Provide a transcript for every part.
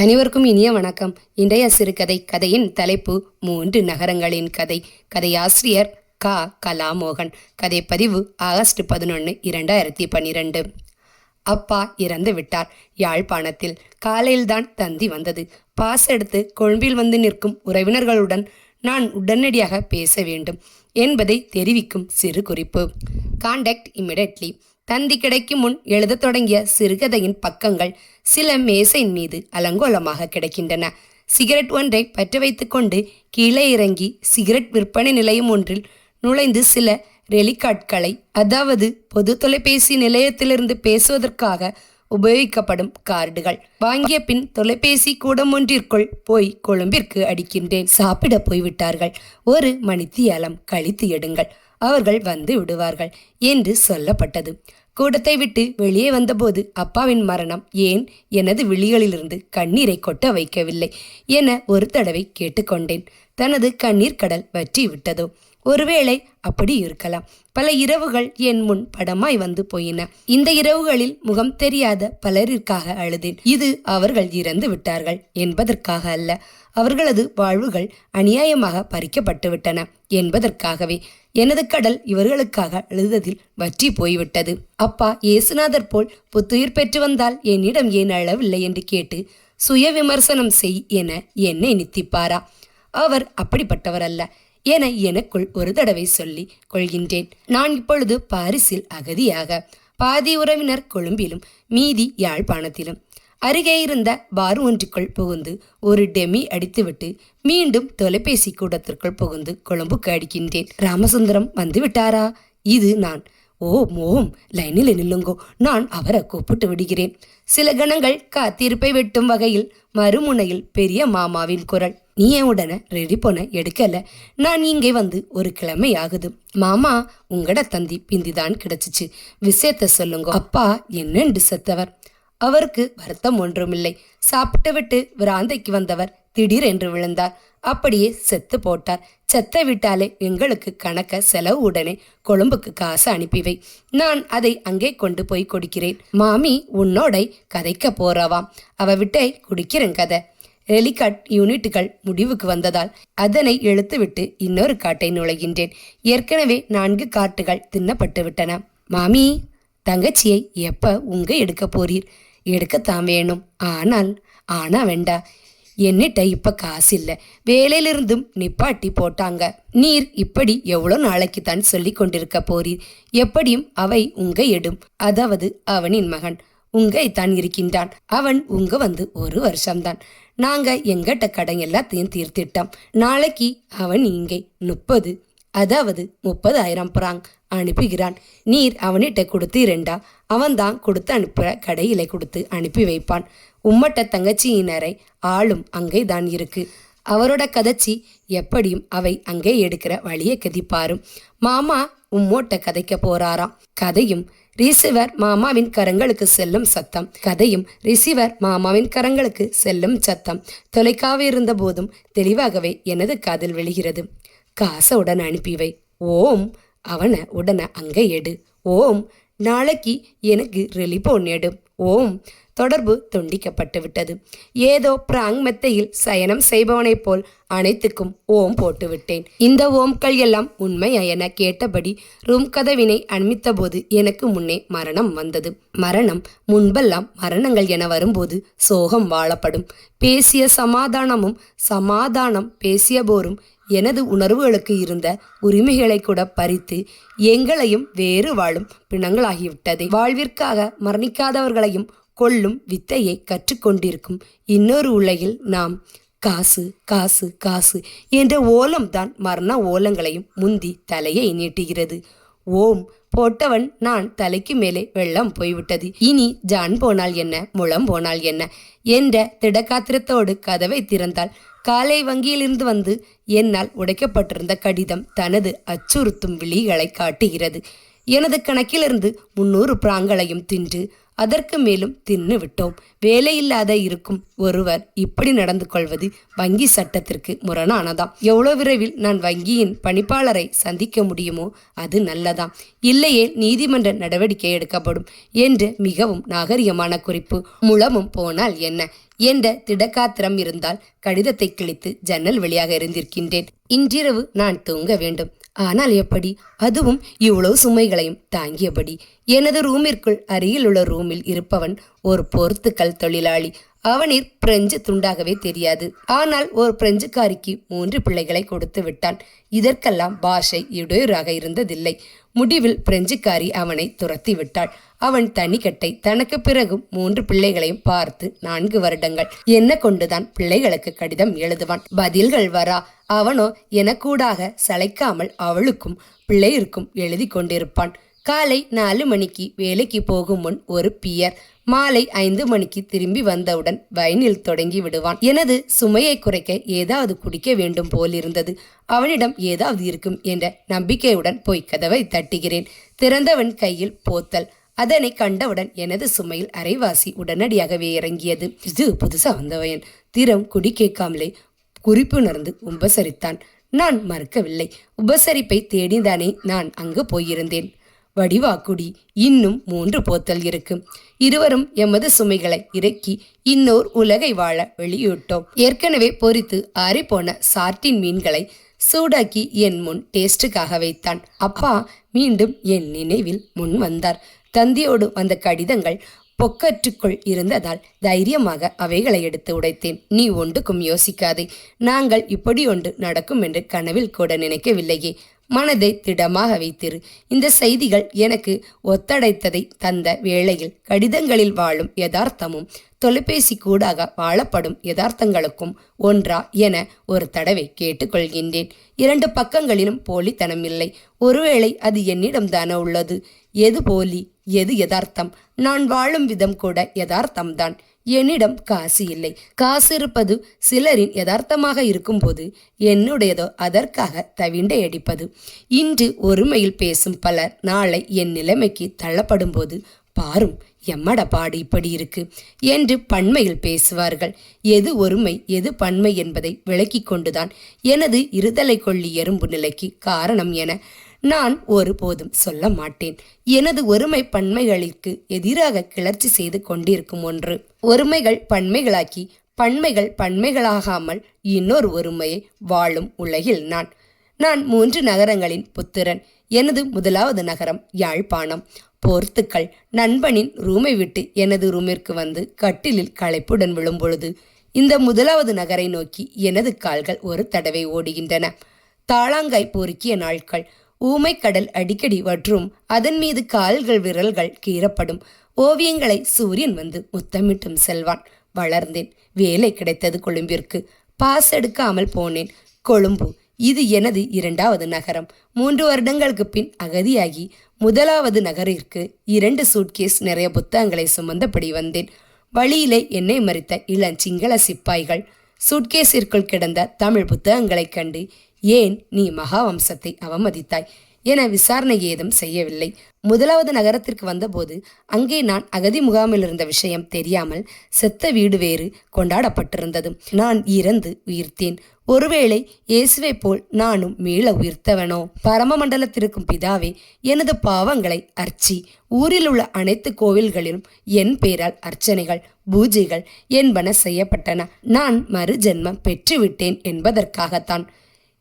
அனைவருக்கும் இனிய வணக்கம். இன்றைய சிறுகதை கதையின் தலைப்பு மூன்று நகரங்களின் கதை. கதையாசிரியர் கா. கலாமோகன். கதை பதிவு ஆகஸ்ட் பதினொன்று இரண்டாயிரத்தி பன்னிரண்டு. அப்பா இறந்து விட்டார். யாழ்ப்பாணத்தில் காலையில்தான் தந்தி வந்தது. பாஸ் எடுத்து கொழும்பில் வந்து நிற்கும் உறவினர்களுடன் நான் உடனடியாக பேச வேண்டும். என்பதை தெரிவிக்கும் சிறு குறிப்பு. காண்டக்ட் இமிடியட்லி தந்தி கிடைக்கும் முன் எழுதத் தொடங்கிய சிறுகதையின் பக்கங்கள் சில மேசையின் மீது அலங்கோலமாக கிடைக்கின்றன. சிகரெட் ஒன்றை பற்ற வைத்துக்கொண்டு கீழே இறங்கி சிகரெட் விற்பனை நிலையம் ஒன்றில் நுழைந்து சில ரெலிகாட்களை அதாவது பொது தொலைபேசி நிலையத்திலிருந்து பேசுவதற்காக உபயோகிக்கப்படும் கார்டுகள். வாங்கிய பின் தொலைபேசி கூடம் ஒன்றிற்குள் போய் கொழும்பிற்கு அடிக்கின்றேன். சாப்பிட போய்விட்டார்கள். ஒரு மணித்தியாலம் கழித்து எடுங்கள். அவர்கள் வந்து விடுவார்கள் என்று சொல்லப்பட்டது. கூடத்தை விட்டு வெளியே வந்தபோது அப்பாவின் மரணம் ஏன் எனது விழிகளிலிருந்து கண்ணீரை கொட்ட வைக்கவில்லை என ஒரு தடவை கேட்டுக்கொண்டேன். தனது கண்ணீர் கடல் வற்றி விட்டதோ ஒருவேளை அப்படி இருக்கலாம். பல இரவுகள் என் முன் படமாய் வந்து போயின. இந்த இரவுகளில் முகம் தெரியாத பலரிற்காக அழுதேன். இது அவர்கள் இறந்து விட்டார்கள் என்பதற்காக அல்ல. அவர்களது வாழ்வுகள் அநியாயமாக பறிக்கப்பட்டு விட்டன என்பதற்காகவே எனது கடல் இவர்களுக்காக அழுததில் வற்றி போய்விட்டது. அப்பா இயேசுநாதர் போல் புத்துயிர் பெற்று வந்தால் என்னிடம் ஏன் அழவில்லை என்று கேட்டு சுய விமர்சனம் செய் என என்னை நித்திப்பாரா? அவர் அப்படிப்பட்டவர் அல்ல என எனக்குள் ஒரு தடவை சொல்லி கொள்கின்றேன். நான் இப்பொழுது பாரிஸில் அகதியாக. பாதி உறவினர் கொழும்பிலும் மீதி யாழ்ப்பாணத்திலும். அருகே இருந்த பார் ஒன்றுக்குள் புகுந்து ஒரு டெமி அடித்துவிட்டு மீண்டும் தொலைபேசி கூடத்திற்குள் புகுந்து கொழும்புக்கு அடிக்கின்றேன். ராமசுந்தரம் வந்து விட்டாரா இது நான். ஓ மோம் லைனில் நில்லுங்கோ. நான் அவரை கூப்பிட்டு விடுகிறேன். சில கணங்கள் காத்திருப்பை வெட்டும் வகையில் மறுமுனையில் பெரிய மாமாவின் குரல். நீ என் உடனே ரெடி போன எடுக்கல? நான் இங்கே வந்து ஒரு கிழமை ஆகுது மாமா உங்கட தந்தி பிந்திதான் கிடைச்சிச்சு. விஷயத்த சொல்லுங்க. அப்பா என்னண்டு செத்தவர்? அவருக்கு வருத்தம் ஒன்றுமில்லை. சாப்பிட்டு விட்டு விராந்தைக்கு வந்தவர் திடீரென்று விழுந்தார். அப்படியே செத்து போட்டார். செத்த விட்டாலே எங்களுக்கு கணக்க செலவு உடனே கொழும்புக்கு காசு அனுப்பிவை நான் அதை அங்கே கொண்டு போய் கொடுக்கிறேன். மாமி உன்னோடை கதைக்க போறவாம் அவ விட்டை குடிக்கிறேன் கதை. ரெலிகாட் யூனிட்டுகள் முடிவுக்கு வந்ததால் அதனை இழுத்துவிட்டு இன்னொரு காட்டை நுழைகின்றேன். ஏற்கனவே நான்கு காட்டுகள் தின்னப்பட்டு விட்டன. மாமி தங்கச்சியை எப்ப உங்க எடுக்க போறீர்? எடுக்கத்தான் வேணும். ஆனால் ஆனா வேண்டா. என்னிட்ட இப்ப காசு இல்லை வேலையிலிருந்தும் நிப்பாட்டி போட்டாங்க. நீர் இப்படி எவ்வளோ நாளைக்கு தான் சொல்லி கொண்டிருக்க போறீர்? எப்படியும் அவை உங்க எடும். அதாவது அவனின் மகன். உங்கை தான் இருக்கின்றான். அவன் உங்க வந்து ஒரு வருஷம்தான். நாங்க எங்கிட்ட கடன் எல்லாத்தையும் தீர்த்திட்டோம். நாளைக்கு அவன் இங்கே முப்பது அதாவது முப்பதாயிரம் பிராங் அனுப்புகிறான். நீர் அவனிட்ட கொடுத்து இரண்டா அவன்தான் கொடுத்து அனுப்புற கடையில கொடுத்து அனுப்பி வைப்பான். உம்மட்ட தங்கச்சியினரை ஆளும் அங்கே தான் இருக்கு. அவரோட கதைச்சி எப்படியும் அவை அங்கே எடுக்கிற வழியை கதிப்பாரும். மாமா உம்மோட்ட கதைக்க போறாராம். கதையும் ரிசீவர் மாமாவின் கரங்களுக்கு செல்லும் சத்தம். கதையும் ரிசீவர் மாமாவின் கரங்களுக்கு செல்லும் சத்தம். தொலைக்காக இருந்த போதும் தெளிவாகவே எனது காதில் விழுகிறது. காசை உடனே அனுப்பிவை. ஓம். அவனை உடனே அங்கே எடு. ஓம். நாளைக்கு எனக்கு ரிலிபோன் எடு. ஓம். தொடர்பு துண்டிக்கப்பட்டுவிட்டது ஏதோ பிராங் மெத்தையில் சயனம் செய்பவனைப் போல் அனைத்துக்கும் ஓம் போட்டுவிட்டேன் இந்த ஓம்கள் எல்லாம் உண்மை என கேட்டபடி ரூம் கதவினை அண்மித்தபோது எனக்கு முன்னே மரணம் வந்தது. மரணம் முன்பெல்லாம் மரணங்கள் என வரும்போது சோகம் வாழப்படும். பேசிய சமாதானமும் சமாதானம் பேசிய போரும் எனது உணர்வுகளுக்கு இருந்த உரிமைகளை கூட பறித்து எங்களையும் வேறு வாழும் பிணங்களாகிவிட்டது. வாழ்விற்காக மரணிக்காதவர்களையும் கொல்லும் வித்தையை கற்றுக்கொண்டிருக்கும் இன்னொரு உலகில் நாம் காசு காசு காசு என்ற ஓலம்தான் மரண ஓலங்களையும் முந்தி தலையை நீட்டுகிறது. ஓம் போட்டவன் நான் தலைக்கு மேலே வெள்ளம் போய்விட்டது. இனி ஜான் போனால் என்ன முளம் போனால் என்ன என்ற திடக்காத்திரத்தோடு கதவை திறந்தால் காலை வங்கியிலிருந்து வந்து என்னால் உடைக்கப்பட்டிருந்த கடிதம் தனது அச்சுறுத்தும் விழிகளை காட்டுகிறது. எனது கணக்கிலிருந்து முன்னூறு பிராங்களையும் தின்று அதற்கு மேலும் தின்னு விட்டோம் வேலையில்லாத இருக்கும் ஒருவர் இப்படி நடந்து கொள்வது வங்கி சட்டத்திற்கு முரணானதாம். எவ்வளோ விரைவில் நான் வங்கியின் பணிப்பாளரை சந்திக்க முடியுமோ அது நல்லதாம். இல்லையே நீதிமன்ற நடவடிக்கை எடுக்கப்படும் என்று மிகவும் நாகரிகமான குறிப்பு. முழமும் போனால் என்ன? என்ற திடக்காத்திரம் இருந்தால் கடிதத்தை கிழித்து ஜன்னல் வழியாக இருந்திருக்கின்றேன் இன்றிரவு நான் தூங்க வேண்டும். ஆனால் எப்படி? அதுவும் இவ்வளவு சுமைகளையும் தாங்கியபடி. எனது ரூமிற்குள் அருகில் உள்ள ரூமில் இருப்பவன் ஒரு பொறுத்துக்கல் தொழிலாளி. அவனிற் பிரெஞ்சு துண்டாகவே தெரியாது. ஆனால் ஒரு பிரெஞ்சுக்காரிக்கு மூன்று பிள்ளைகளை கொடுத்து விட்டான். இதற்கெல்லாம் பாஷை இடையூறாக இருந்ததில்லை. முடிவில் பிரெஞ்சுக்காரி அவனை துரத்தி விட்டாள். அவன் தனிக்கட்டை தனக்கு பிறகும் மூன்று பிள்ளைகளையும் பார்த்து நான்கு வருடங்கள். என்ன கொண்டுதான் பிள்ளைகளுக்கு கடிதம் எழுதுவான்? பதில்கள் வரா? அவனோ எனக்கூடாக சளைக்காமல் அவளுக்கும் பிள்ளையிற்கும் எழுதி கொண்டிருப்பான். காலை நாலு மணிக்கு வேலைக்கு போகும் முன் ஒரு பியர் மாலை ஐந்து மணிக்கு திரும்பி வந்தவுடன் வயனில் தொடங்கி விடுவான். எனது சுமையை குறைக்க ஏதாவது குடிக்க வேண்டும் போலிருந்தது. அவனிடம் ஏதாவது இருக்கும் என்ற நம்பிக்கையுடன் போய் கதவை தட்டுகிறேன். திறந்தவன் கையில் போத்தல். அதனை கண்டவுடன் எனது சுமையில் அரைவாசி உடனடியாகவே இறங்கியது. இது புதுசா வந்தவன் திறம் குடி கேட்காமலே குறிப்புணர்ந்து உபசரித்தான். நான் மறுக்கவில்லை. உபசரிப்பை தேடிதானே நான் அங்கு போயிருந்தேன். வடிவாக்குடி. இன்னும் மூன்று போத்தல் இருக்கும் இருவரும் எமது சுமைகளை இறக்கி இன்னோர் உலகை வாழ வெளியிட்டோம். ஏற்கனவே பொறித்து ஆறிப்போன சார்டின் மீன்களை சூடாக்கி என் முன் டேஸ்டுக்காக வைத்தான். அப்பா மீண்டும் என் நினைவில் முன் வந்தார். தந்தியோடு வந்த கடிதங்கள் பொக்கற்றுக்குள் இருந்ததால் தைரியமாக அவைகளை எடுத்து உடைத்தேன். நீ ஒன்றுக்கும் யோசிக்காதே. நாங்கள் இப்படி ஒன்று நடக்கும் என்று கனவில் கூட நினைக்கவில்லையே. மனதை திடமாக வைத்திரு. இந்த செய்திகள் எனக்கு ஒத்தடைத்ததை தந்த வேளையில் கடிதங்களில் வாழும் யதார்த்தமும் தொலைபேசி கூடாக வாழப்படும் யதார்த்தங்களுக்கும் ஒன்றா என ஒரு தடவை கேட்டுக்கொள்கின்றேன். இரண்டு பக்கங்களிலும் போலித்தனம் இல்லை. ஒருவேளை அது என்னிடம்தானே உள்ளது? எது போலி? எது யதார்த்தம்? நான் வாழும் விதம் கூட யதார்த்தம்தான். என்னிடம் காசு இல்லை. காசு இருப்பது சிலரின் யதார்த்தமாக இருக்கும்போது என்னுடையதோ அதற்காக தவிண்டை அடிப்பது. இன்று ஒருமையில் பேசும் பலர் நாளை என் நிலைமைக்கு தள்ளப்படும் போது பாரும் எம்மட பாடு இப்படி இருக்கு என்று பன்மையில் பேசுவார்கள். எது ஒருமை எது பன்மை என்பதை விளக்கிக் கொண்டுதான் எனது இருதலை கொள்ளி எறும்பு நிலைக்கு காரணம் என நான் ஒருபோதும் சொல்ல மாட்டேன். எனது ஒருமை பன்மைகளிற்கு எதிராக கிளர்ச்சி செய்து கொண்டிருக்கும் ஒன்று. ஒருமைகள் பன்மைகளாக்கி பன்மைகள் பன்மைகளாகாமல் இன்னொரு ஒருமையை வாழும் உலகில் நான். நான் மூன்று நகரங்களின் புத்திரன். எனது முதலாவது நகரம் யாழ்ப்பாணம். போர்த்துக்கள் நண்பனின் ரூமை விட்டு எனது ரூமிற்கு வந்து கட்டிலில் களைப்புடன் விழும்பொழுது இந்த முதலாவது நகரை நோக்கி எனது கால்கள் ஒரு தடவை ஓடுகின்றன. தாளாங்காய் பொறுக்கிய நாட்கள். ஊமைக்கடல் அடிக்கடி வற்றும். அதன் மீது கால்கள் விரல்கள் கீறப்படும். ஓவியங்களை சூரியன் வந்து முத்தமிட்டும் செல்வான். வளர்ந்தேன். வேலை கிடைத்தது கொழும்பிற்கு. பாஸ் எடுக்காமல் போனேன். கொழும்பு. இது எனது இரண்டாவது நகரம். மூன்று வருடங்களுக்கு பின் அகதியாகி முதலாவது நகரிற்கு இரண்டு சூட்கேஸ் நிறைய புத்தகங்களை சுமந்தபடி வந்தேன். வழியிலே என்னை மறித்த இளஞ்சிங்கள சிப்பாய்கள். சூட்கேஸிற்குள் கிடந்த தமிழ் புத்தகங்களைக் கண்டு ஏன் நீ மகாவம்சத்தை அவமதித்தாய்? என விசாரணை ஏதும் செய்யவில்லை. முதலாவது நகரத்திற்கு வந்தபோது அங்கே நான் அகதி முகாமில் இருந்த விஷயம் தெரியாமல் செத்த வீடு வேறு கொண்டாடப்பட்டிருந்தது. நான் இறந்து உயிர்த்தேன். ஒருவேளை இயேசுவை போல் நானும் மீள உயிர்த்தவனோ? பரமமண்டலத்திற்கும் பிதாவே எனது பாவங்களை அர்ச்சி ஊரில் உள்ள அனைத்து கோவில்களிலும் என் பேரால் அர்ச்சனைகள் பூஜைகள் என்பன செய்யப்பட்டன. நான் மறு ஜென்மம் பெற்றுவிட்டேன் என்பதற்காகத்தான்.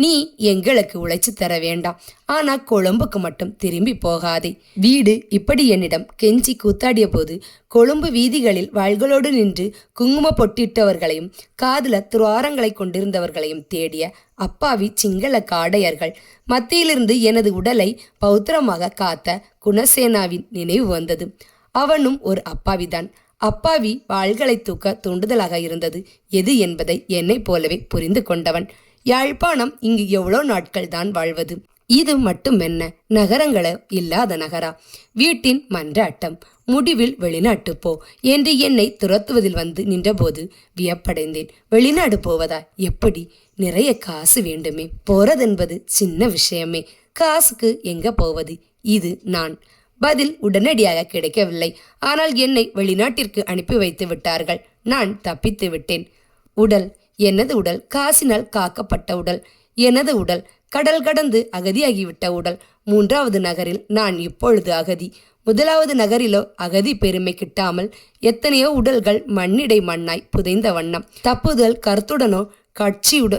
நீ எங்களுக்கு உழைச்சு தர வேண்டாம். ஆனா கொழும்புக்கு மட்டும் திரும்பி போகாதே. வீடு இப்படி என்னிடம் கெஞ்சி கூத்தாடிய போது கொழும்பு வீதிகளில் வாள்களோடு நின்று குங்கும பொட்டிட்டவர்களையும் காதுல துவாரங்களை கொண்டிருந்தவர்களையும் தேடிய அப்பாவி சிங்கள காடையர்கள் மத்தியிலிருந்து எனது உடலை பௌத்திரமாக காத்த குணசேனாவின் நினைவு வந்தது. அவனும் ஒரு அப்பாவிதான். அப்பாவி வாள்களை தூக்க தூண்டுதலாக இருந்தது. எது என்பதை என்னைப் போலவே புரிந்து கொண்டவன். யாழ்ப்பாணம் இங்கு எவ்வளோ நாட்கள் தான் வாழ்வது? இது மட்டும் என்ன? நகரங்கள இல்லாத நகரா? வீட்டின் மன்றாட்டம் முடிவில் வெளிநாட்டு போ என்று என்னை துரத்துவதில் வந்து நின்றபோது வியப்படைந்தேன். வெளிநாடு போவதா? எப்படி? நிறைய காசு வேண்டுமே. போறதென்பது சின்ன விஷயமே. காசுக்கு எங்க போவது? இது நான். பதில் உடனடியாக கிடைக்கவில்லை. ஆனால் என்னை வெளிநாட்டிற்கு அனுப்பி வைத்து விட்டார்கள். நான் தப்பித்து விட்டேன். உடல் எனது உடல் காசினால் காக்கப்பட்ட உடல் எனது உடல் கடல் கடந்து அகதியாகிவிட்ட உடல். மூன்றாவது நகரில் நான் இப்பொழுது அகதி. முதலாவது நகரிலோ அகதி பெருமை கிட்டாமல் எத்தனையோ உடல்கள் மண்ணிடை மண்ணாய் புதைந்த வண்ணம். தப்புதல் கருத்துடனோ கட்சியுட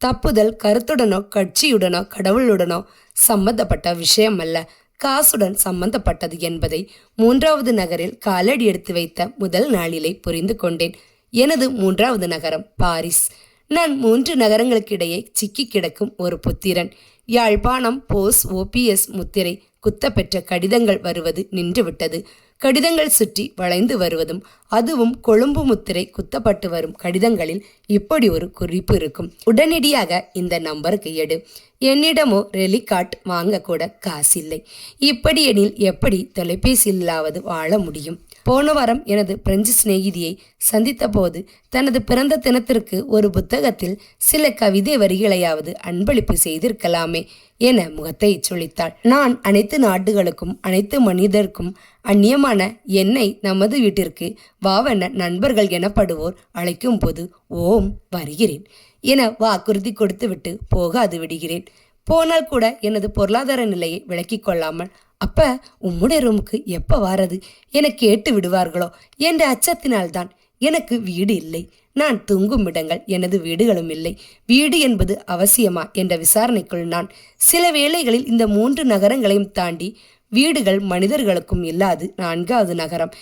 தப்புதல் கருத்துடனோ கட்சியுடனோ கடவுளுடனோ சம்பந்தப்பட்ட விஷயம் அல்ல காசுடன் சம்பந்தப்பட்டது என்பதை மூன்றாவது நகரில் காலடி எடுத்து வைத்த முதல் நாளிலே புரிந்து கொண்டேன். எனது மூன்றாவது நகரம் பாரிஸ். நான் மூன்று நகரங்களுக்கிடையே சிக்கி கிடக்கும் ஒரு புத்திரன். யாழ்ப்பாணம் போஸ் ஓபிஎஸ் முத்திரை குத்தப்பெற்ற கடிதங்கள் வருவது நின்றுவிட்டது. கடிதங்கள் சுற்றி வளைந்து வருவதும் அதுவும் கொழும்பு முத்திரை குத்தப்பட்டு வரும் கடிதங்களில் இப்படி ஒரு குறிப்பு இருக்கும். உடனடியாக இந்த நம்பருக்கு எடு. என்னிடமோ ரெலிகார்ட் வாங்கக்கூட காசில்லை. இப்படி எனில் எப்படி தொலைபேசியிலாவது வாழ முடியும்? போன வாரம் எனது பிரெஞ்சு சிநேகிதியை சந்தித்தபோது தனது பிறந்த தினத்திற்கு ஒரு புத்தகத்தில் சில கவிதை வரிகளையாவது அன்பளிப்பு செய்திருக்கலாமே என முகத்தை சுழித்தாள். நான் அனைத்து நாடுகளுக்கும் அனைத்து மனிதருக்கும் அந்நியமான என்னை நமது வீட்டிற்கு வாவென நண்பர்கள் எனப்படுவோர் அழைக்கும் போது ஓம் வருகிறேன் என வாக்குறுதி கொடுத்துவிட்டு போகாது விடுகிறேன். போனால் கூட எனது பொருளாதார நிலையை விளக்கிக் கொள்ளாமல் அப்ப உம்முடைய ரூமுக்கு எப்ப வாரது? என கேட்டு விடுவார்களோ? என்ற அச்சத்தினால்தான் எனக்கு வீடு இல்லை. நான் தூங்கும் இடங்கள் எனது வீடுகளும் இல்லை. வீடு என்பது அவசியமா? என்ற விசாரணைக்குள் நான் சில வேளைகளில் இந்த மூன்று நகரங்களையும் தாண்டி வீடுகள் மனிதர்களுக்கும் இல்லாது நான்காவது நகரம்.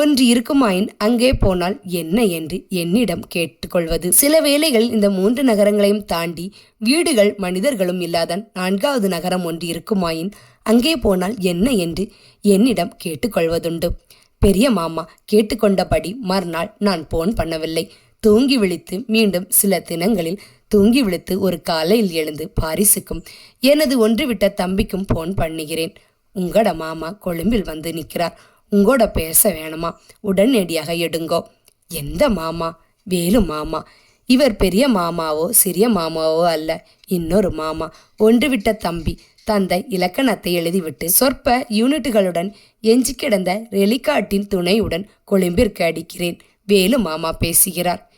ஒன்று இருக்குமாயின் அங்கே போனால் என்ன என்று என்னிடம் கேட்டுக்கொள்வது. சில வேளைகளில் இந்த மூன்று நகரங்களையும் தாண்டி வீடுகள் மனிதர்களும் இல்லாத நான்காவது நகரம் ஒன்று இருக்குமாயின் அங்கே போனால் என்ன என்று என்னிடம் கேட்டுக்கொள்வதுண்டு. பெரிய மாமா கேட்டுக்கொண்டபடி மறுநாள் நான் போன் பண்ணவில்லை. தூங்கி விழித்து மீண்டும் சில தினங்களில் தூங்கி விழித்து ஒரு காலையில் எழுந்து பாரிஸுக்கும் எனது ஒன்று விட்ட தம்பிக்கும் போன் பண்ணுகிறேன். உங்களோட மாமா கொழும்பில் வந்து நிற்கிறார் உங்களோட பேச வேணுமா? உடனடியாக எடுங்கோ. எந்த மாமா? வேலு மாமா. இவர் பெரிய மாமாவோ சிறிய மாமாவோ அல்ல. இன்னொரு மாமா. ஒன்று விட்ட தம்பி. தந்தை இலக்கணத்தை எழுதிவிட்டு சொற்ப யூனிட்டுகளுடன் எஞ்சி கிடந்த ரெலிகாட்டின் துணையுடன் கொழும்பிற்கு அடிக்கிறேன். வேலு மாமா பேசுகிறார்.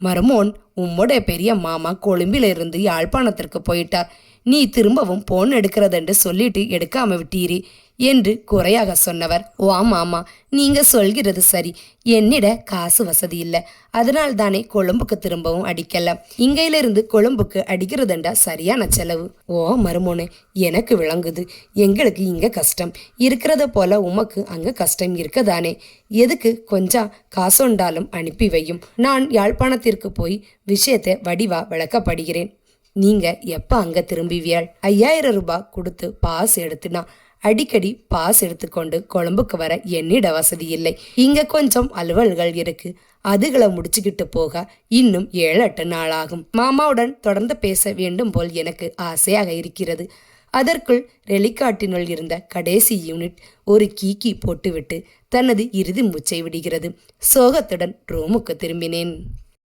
மருமோன் உம்முடைய பெரிய மாமா கொழும்பிலிருந்து யாழ்ப்பாணத்திற்கு போயிட்டார். நீ திரும்பவும் போன் எடுக்கிறதென்று சொல்லிட்டு எடுக்காம விட்டீரி என்று குறையாக சொன்னவர். ஓ ஆமா நீங்க சொல்கிறது சரி. என்னிட காசு வசதி இல்லை. அதனால் தானே கொழும்புக்கு திரும்பவும் அடிக்கல. இங்கையிலிருந்து கொழும்புக்கு அடிக்கிறதுண்டா சரியான செலவு. ஓ மருமோனே எனக்கு விளங்குது. எங்களுக்கு இங்க கஷ்டம். இருக்கிறத போல உமக்கு அங்க கஷ்டம் இருக்கதானே. எதுக்கு கொஞ்சம் காசொண்டாலும் அனுப்பி வையும். நான் யாழ்ப்பாணத்திற்கு போய் விஷயத்தை வடிவா விளக்கப்படுகிறேன். நீங்க எப்ப அங்க திரும்பிவியாள் ஐயாயிரம் ரூபாய் கொடுத்து பாஸ் எடுத்துனா அடிக்கடி பாஸ் எடுத்துக்கொண்டு கொழம்புக்கு வர என்னிட வசதி இல்லை. இங்க கொஞ்சம் அலுவல்கள் இருக்கு. அதுகளை முடிச்சுக்கிட்டு போக இன்னும் ஏழு எட்டு நாளாகும் மாமாவுடன் தொடர்ந்து பேச வேண்டும் போல் எனக்கு ஆசையாக இருக்கிறது. அதற்குள் ரெலிகாட்டினுள் இருந்த கடைசி யூனிட் ஒரு கீக்கி போட்டுவிட்டு தனது இறுதி மூச்சை விடுகிறது. சோகத்துடன் ரோமுக்கு திரும்பினேன்.